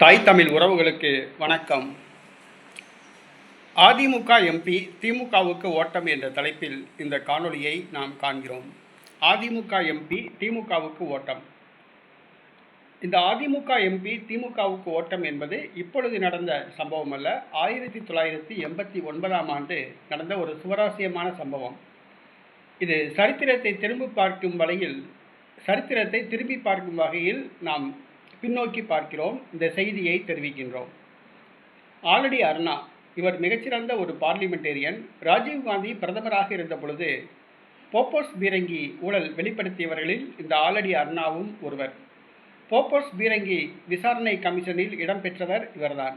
தாய் தமிழ் உறவுகளுக்கு வணக்கம். அதிமுக எம்பி திமுகவுக்கு ஓட்டம் என்ற தலைப்பில் இந்த காணொளியை நாம் காண்கிறோம். அதிமுக எம்பி திமுகவுக்கு ஓட்டம். இந்த அதிமுக எம்பி திமுகவுக்கு ஓட்டம் என்பது இப்பொழுது நடந்த சம்பவம் அல்ல. ஆயிரத்தி தொள்ளாயிரத்தி எண்பத்தி ஒன்பதாம் ஆண்டு நடந்த ஒரு சுவராசியமான சம்பவம். இது சரித்திரத்தை திரும்பி பார்க்கும் வகையில் சரித்திரத்தை திரும்பி பார்க்கும் வகையில் நாம் பின்னோக்கி பார்க்கிறோம். இந்த செய்தியை தெரிவிக்கின்றோம். ஆலடி அருணா இவர் மிகச்சிறந்த ஒரு பார்லிமெண்டேரியன். ராஜீவ்காந்தி பிரதமராக இருந்த பொழுது போப்போஸ் பீரங்கி ஊழல் வெளிப்படுத்தியவர்களில் இந்த ஆலடி அருணாவும் ஒருவர். போப்போஸ் பீரங்கி விசாரணை கமிஷனில் இடம்பெற்றவர் இவர்தான்.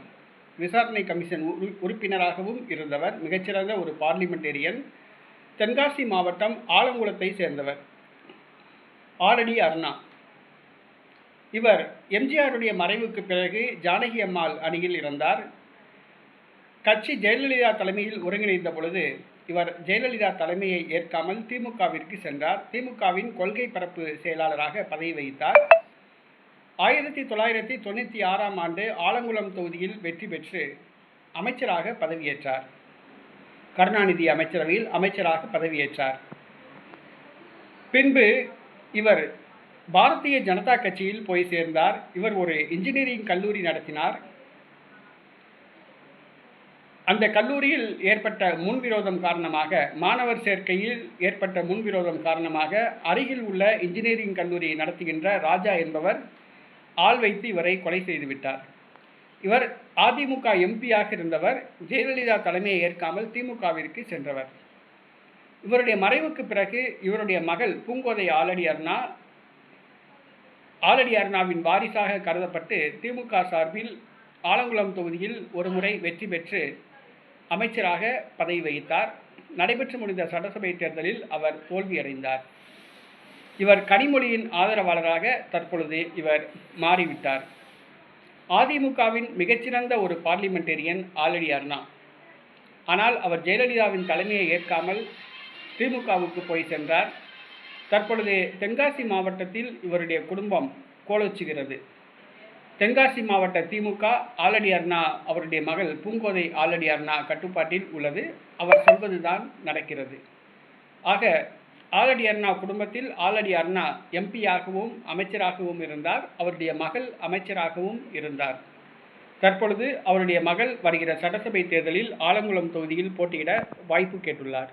விசாரணை கமிஷன் உறுப்பினராகவும் இருந்தவர் மிகச்சிறந்த ஒரு பார்லிமெண்டேரியன். தென்காசி மாவட்டம் ஆலங்குளத்தை சேர்ந்தவர். ஆலடி அருணா இவர் எம்ஜிஆருடைய மறைவுக்கு பிறகு ஜானகி அம்மாள் அணியில் இருந்தார் கட்சி ஜெயலலிதா தலைமையில் ஒருங்கிணைந்த பொழுது இவர் ஜெயலலிதா தலைமையை ஏற்காமல் திமுகவிற்கு சென்றார். திமுகவின் கொள்கை பரப்பு செயலாளராக பதவி வகித்தார். ஆயிரத்தி தொள்ளாயிரத்தி தொண்ணூற்றி ஆறாம் ஆண்டு ஆலங்குளம் தொகுதியில் வெற்றி பெற்று அமைச்சராக பதவியேற்றார். கருணாநிதி அமைச்சரவையில் அமைச்சராக பதவியேற்றார். பின்பு இவர் பாரதிய ஜனதா கட்சியில் போய் சேர்ந்தார். இவர் ஒரு இன்ஜினியரிங் கல்லூரி நடத்தினார். அந்த கல்லூரியில் ஏற்பட்ட முன்விரோதம் காரணமாக மாணவர் சேர்க்கையில் ஏற்பட்ட முன்விரோதம் காரணமாக அருகில் உள்ள இன்ஜினியரிங் கல்லூரியை நடத்துகின்ற ராஜா என்பவர் ஆள் வைத்து இவரை கொலை செய்துவிட்டார் இவர் அதிமுக எம்பியாக இருந்தவர் ஜெயலலிதா தலைமையை ஏற்காமல் திமுகவிற்கு சென்றவர். இவருடைய மறைவுக்கு பிறகு இவருடைய மகள் பூங்கோதை ஆலடி அருணா ஆலடி அருணாவின் வாரிசாக கருதப்பட்டு திமுக சார்பில் ஆலங்குளம் தொகுதியில் ஒருமுறை வெற்றி பெற்று அமைச்சராக பதவி வகித்தார். நடைபெற்று முடிந்த சட்டசபை தேர்தலில் அவர் தோல்வியடைந்தார். இவர் கனிமொழியின் ஆதரவாளராக தற்பொழுது இவர் மாறிவிட்டார். அதிமுகவின் மிகச்சிறந்த ஒரு பார்லிமெண்டேரியன் ஆலடி அருணா. ஆனால் அவர் ஜெயலலிதாவின் தலைமையை ஏற்காமல் திமுகவுக்கு போய் சென்றார். தற்பொழுது தென்காசி மாவட்டத்தில் இவருடைய குடும்பம் கோலோச்சுகிறது. தென்காசி மாவட்ட திமுக ஆலடி அர்ணா அவருடைய மகள் பூங்கோதை ஆலடி அருணா கட்டுப்பாட்டில் உள்ளது. அவர் சொல்வதுதான் நடக்கிறது. ஆக ஆலடி அண்ணா குடும்பத்தில் ஆலடி அர்ணா எம்பியாகவும் அமைச்சராகவும் இருந்தார். அவருடைய மகள் அமைச்சராகவும் இருந்தார். தற்பொழுது அவருடைய மகள் வருகிற சட்டசபை தேர்தலில் ஆலங்குளம் தொகுதியில் போட்டியிட வாய்ப்பு கேட்டுள்ளார்.